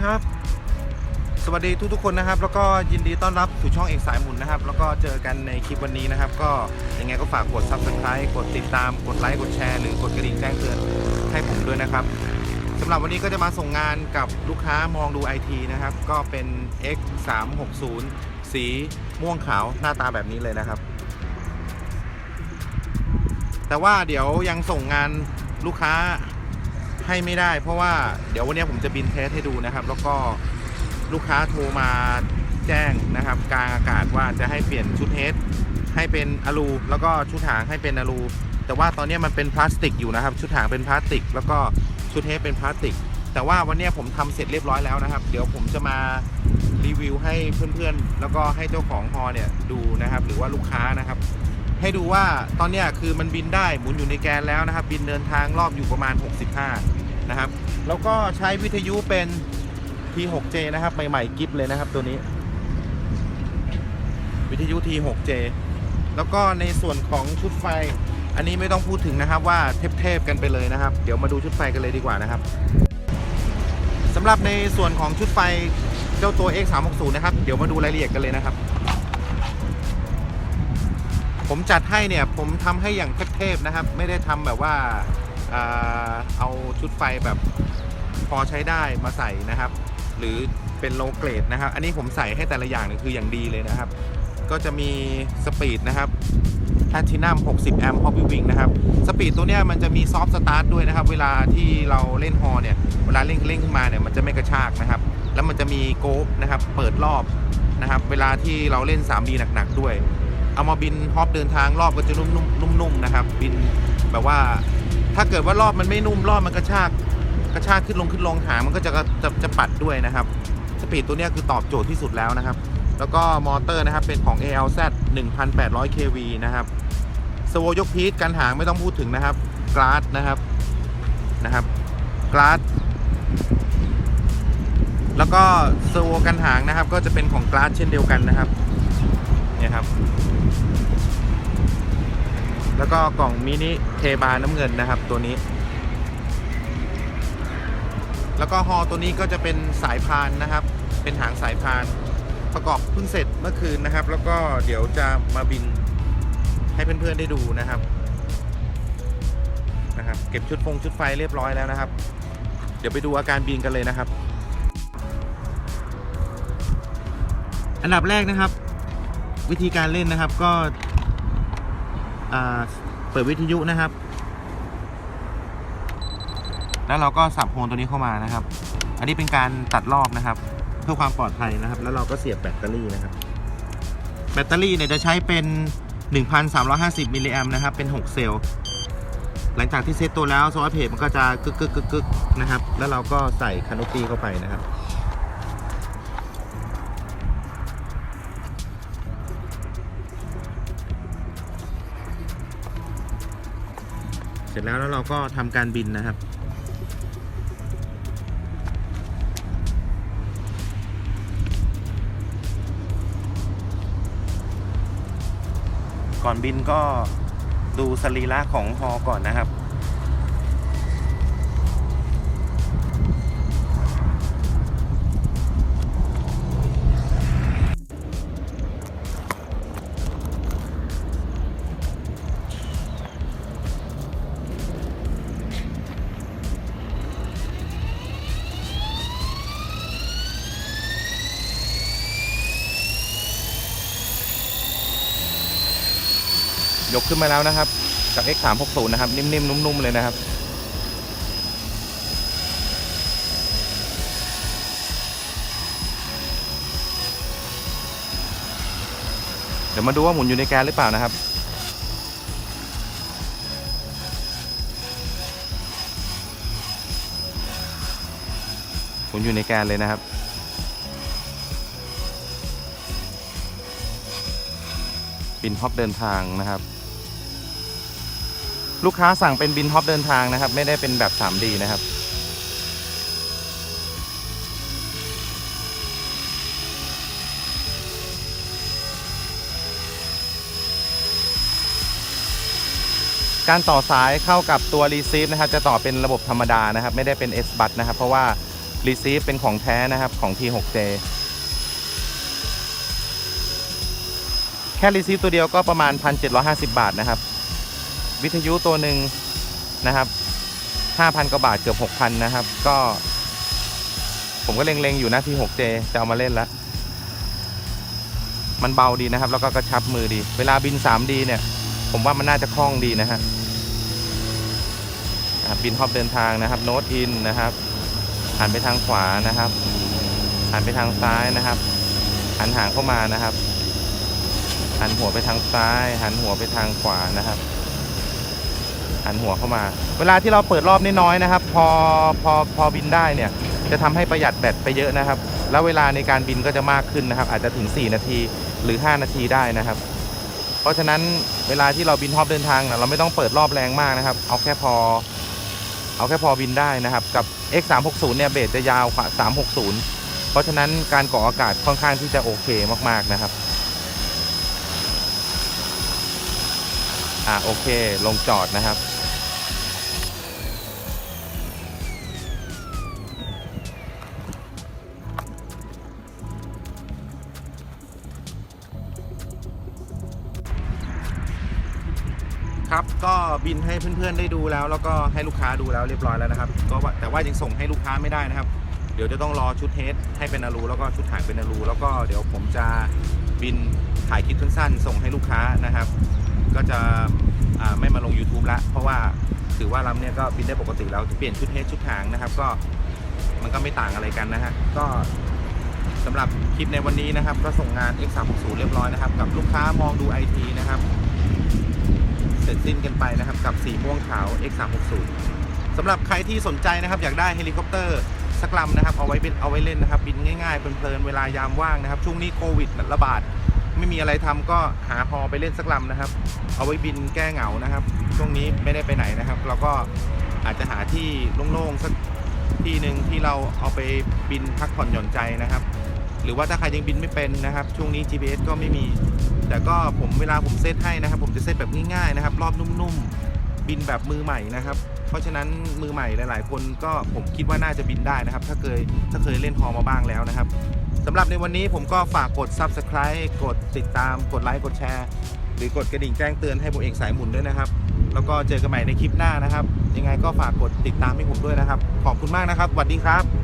นะครับ สวัสดีทุกๆคนนะครับ แล้วก็ยินดีต้อนรับสู่ช่องเอกสายหมุนนะครับ แล้วก็เจอกันในคลิปวันนี้นะครับ ก็ยังไงก็ฝากกด subscribe กดติดตามกดไลค์กดแชร์หรือกดกระดิ่งแจ้งเตือนให้ผมด้วยนะครับสำหรับวันนี้ก็จะมาส่งงานกับลูกค้ามองดู IT นะครับ ก็เป็น X 3 6 0สีม่วงขาวหน้าตาแบบนี้เลยนะครับ แต่ว่าเดี๋ยวยังส่งงานลูกค้า ให้ไม่ได้ เพราะว่าเดี๋ยววันนี้ผมจะบินเทสให้ดูนะครับ แล้วก็ลูกค้าโทรมาแจ้งนะครับกลางอากาศว่าจะให้เปลี่ยนชุดเฮดให้เป็นอะลูแล้วก็ชุดหางให้เป็นอะลูแต่ว่าตอนนี้มันเป็นพลาสติกอยู่นะครับ ชุดหางเป็นพลาสติก แล้วก็ชุดเฮดเป็นพลาสติก แต่ว่าวันนี้ผมทำเสร็จเรียบร้อยแล้วนะครับ เดี๋ยวผมจะมารีวิวให้เพื่อนๆ แล้วก็ให้เจ้าของฮอเนี่ยดูนะครับ หรือว่าลูกค้านะครับ ให้ดูว่าตอนนี้คือมันบินได้หมุนอยู่ในแกนแล้วนะครับ บินเดินทางรอบอยู่ประมาณ 65 นะครับ แล้วก็ใช้วิทยุเป็น T6J นะครับ ใหม่ๆกิฟเลยนะครับตัวนี้ วิทยุ T6J แล้วก็ในส่วนของชุดไฟ อันนี้ไม่ต้องพูดถึงนะครับว่าเทพๆกันไปเลยนะครับ เดี๋ยวมาดูชุดไฟกันเลยดีกว่านะครับสำหรับในส่วนของชุดไฟเจ้าตัว X360 นะครับ เดี๋ยวมาดูรายละเอียดกันเลยนะครับ ผมจัดให้เนี่ยผมทำให้อย่างเทพๆนะครับ ไม่ได้ทำแบบว่า เอาชุดไฟแบบพอใช้ได้มาใส่นะครับ หรือเป็นโลเกรดนะครับ อันนี้ผมใส่ให้แต่ละอย่างเนี่ยคืออย่างดีเลยนะครับ ก็จะมีสปีดนะครับแพทินัม60 แอมป์ฮอปปี้วิงนะครับ สปีดตัวเนี้ยมันจะมีซอฟต์สตาร์ทด้วยนะครับ เวลาที่เราเล่นฮอเนี่ย เวลาเร่งเร่งขึ้นมาเนี่ย มันจะไม่กระชากนะครับ แล้วมันจะมีโกฟนะครับ เปิดรอบนะครับ เวลาที่เราเล่น 3D หนักๆด้วย เอามาบินฮอปเดินทางรอบก็จะนุ่มๆนุ่มๆนะครับ บินแบบว่า ถ้าเกิดว่ารอบมันไม่นุ่มรอบมันกระชากกระชากขึ้นลงขึ้นลงหางมันก็จะจะจะปัดด้วยนะครับสปีดตัวนี้คือตอบโจทย์ที่สุดแล้วนะครับ แล้วก็มอเตอร์นะครับเป็นของ ALZ 1,800 kV นะครับสโวยกพีทกันหางไม่ต้องพูดถึงนะครับกราดนะครับนะครับกราดแล้วก็สโวกันหางนะครับ ก็จะเป็นของกราดเช่นเดียวกันนะครับเนี่ยครับ แล้วก็กล่องมินิเทบาน้ำเงินนะครับตัวนี้ แล้วก็ฮอตัวนี้ก็จะเป็นสายพานนะครับ เป็นหางสายพานประกอบเพิ่งเสร็จเมื่อคืนนะครับ แล้วก็เดี๋ยวจะมาบินให้เพื่อนๆได้ดูนะครับนะครับ เก็บชุดฟงชุดไฟเรียบร้อยแล้วนะครับ เดี๋ยวไปดูอาการบินกันเลยนะครับ อันดับแรกนะครับ วิธีการเล่นนะครับก็ เปิดวิทยุนะครับ แล้วเราก็สับโฮนตัวนี้เข้ามานะครับ อันนี้เป็นการตัดรอบนะครับ เพื่อความปลอดภัยนะครับ แล้วเราก็เสียบแบตเตอรี่นะครับ แบตเตอรี่เนี่ยจะใช้เป็น 1,350 มิลลิแอมนะครับ เป็น 6 เซลล์ หลังจากที่เซตตัวแล้วโซลาร์เพจมันก็จะกึกกึกกึกกึกนะครับ แล้วเราก็ใส่คาน o ปีเข้าไปนะครับ ร็จแล้วแล้วเราก็ทำการบินนะครับ ก่อนบินก็ดูสรีระของฮอก่อนนะครับ ยกขึ้นมาแล้วนะครับจาก X360 นะครับ นิ่มๆ นุ่มๆ เลยนะครับ เดี๋ยวมาดูว่าหมุนอยู่ในแกนหรือเปล่านะครับหมุนอยู่ในแกนเลยนะครับบินฮอปเดินทางนะครับ ลูกค้าสั่งเป็นบินฮอปเดินทางนะครับ ไม่ได้เป็นแบบ 3D นะครับ การต่อสายเข้ากับตัว receive นะครับ จะต่อเป็นระบบธรรมดานะครับ ไม่ได้เป็น S b u s นะครับ เพราะว่ารีซีฟเป็นของแท้นะครับของ T6J แค่รีซีฟตัวเดียวก็ประมาณ 1,750 บาทนะครับ วิทยุตัวหนึ่งนะครับ5,000กว่าบาทเกือบ 6,000 นะครับ ก็ ผมก็เล็งๆอยู่นะ T6J จะเอามาเล่นแล้ว มันเบาดีนะครับ แล้วก็กระชับมือดี เวลาบิน 3D เนี่ย ผมว่ามันน่าจะคล่องดีนะฮะบบินฮอบเดินทางนะครับ โน้ตอินนะครับหันไปทางขวานะครับหันไปทางซ้ายนะครับหันหางเข้ามานะครับหันหัวไปทางซ้ายหันหัวไปทางขวานะครับ หันหัวเข้ามา เวลาที่เราเปิดรอบน้อยๆนะครับ พอพอพอบินได้เนี่ยจะทำให้ประหยัดแบตไปเยอะนะครับ แล้วเวลาในการบินก็จะมากขึ้นนะครับ อาจจะถึง 4 นาทีหรือ 5 นาทีได้นะครับ เพราะฉะนั้นเวลาที่เราบินฮอบเดินทางนะเราไม่ต้องเปิดรอบแรงมากนะครับ เอาแค่พอ เอาแค่พอบินได้นะครับ กับ X 3 6 0เนี่ยเบสจะยาวกว่า360 เพราะฉะนั้นการก่ออากาศค่อนข้างที่จะโอเคมากๆนะครับอ่าโอเค ลงจอดนะครับ ครับก็บินให้เพื่อนๆได้ดูแล้ว แล้วก็ให้ลูกค้าดูแล้วเรียบร้อยแล้วนะครับ ก็แต่ว่ายังส่งให้ลูกค้าไม่ได้นะครับ เดี๋ยวจะต้องรอชุดเทสให้เป็นอารูแล้วก็ชุดถ่ายเป็นอารูแล้วก็เดี๋ยวผมจะบินถ่ายคลิปสั้นๆส่งให้ลูกค้านะครับ ก็จะไม่มาลง YouTube ละเพราะว่าถือว่าลำเนี่ยก็บินได้ปกติแล้วเปลี่ยนชุดเทสชุดหางนะครับ ก็มันก็ไม่ต่างอะไรกันนะฮะก็สำหรับคลิปในวันนี้นะครับ ก็ส่งงาน X 3 6 0 เรียบร้อยนะครับ กับลูกค้ามองดู IT นะครับ เสร็จสิ้นกันไปนะครับกับสีม่วงขาว X 3 6 0 สำหรับใครที่สนใจนะครับอยากได้เฮลิคอปเตอร์สักลำนะครับเอาไว้เป็นเอาไว้เล่นนะครับบินง่ายๆเพลินๆเวลายามว่างนะครับช่วงนี้โควิดระบาดไม่มีอะไรทำก็หาฮอไปเล่นสักลำนะครับ เอาไว้บินแก้เหงานะครับ ช่วงนี้ไม่ได้ไปไหนนะครับ เราก็อาจจะหาที่โล่งๆสักที่หนึ่งที่เราเอาไปบินพักผ่อนหย่อนใจนะครับ หรือว่าถ้าใครยังบินไม่เป็นนะครับ ช่วงนี้ GPS ก็ไม่มี แต่ก็ผมเวลาผมเซตให้นะครับ ผมจะเซตแบบง่ายๆนะครับ รอบนุ่มๆ บินแบบมือใหม่นะครับ เพราะฉะนั้นมือใหม่หลาย ๆ คนก็ผมคิดว่าน่าจะบินได้นะครับ ถ้าเคยถ้าเคยเล่นฮอมาบ้างแล้วนะครับสำหรับในวันนี้ผมก็ฝากกด Subscribe กดติดตาม กดไลค์ กดแชร์ หรือกดกระดิ่งแจ้งเตือนให้ผมเอกสายหมุนด้วยนะครับ แล้วก็เจอกันใหม่ในคลิปหน้านะครับ ยังไงก็ฝากกดติดตามให้ผมด้วยนะครับ ขอบคุณมากนะครับสวัสดีครับ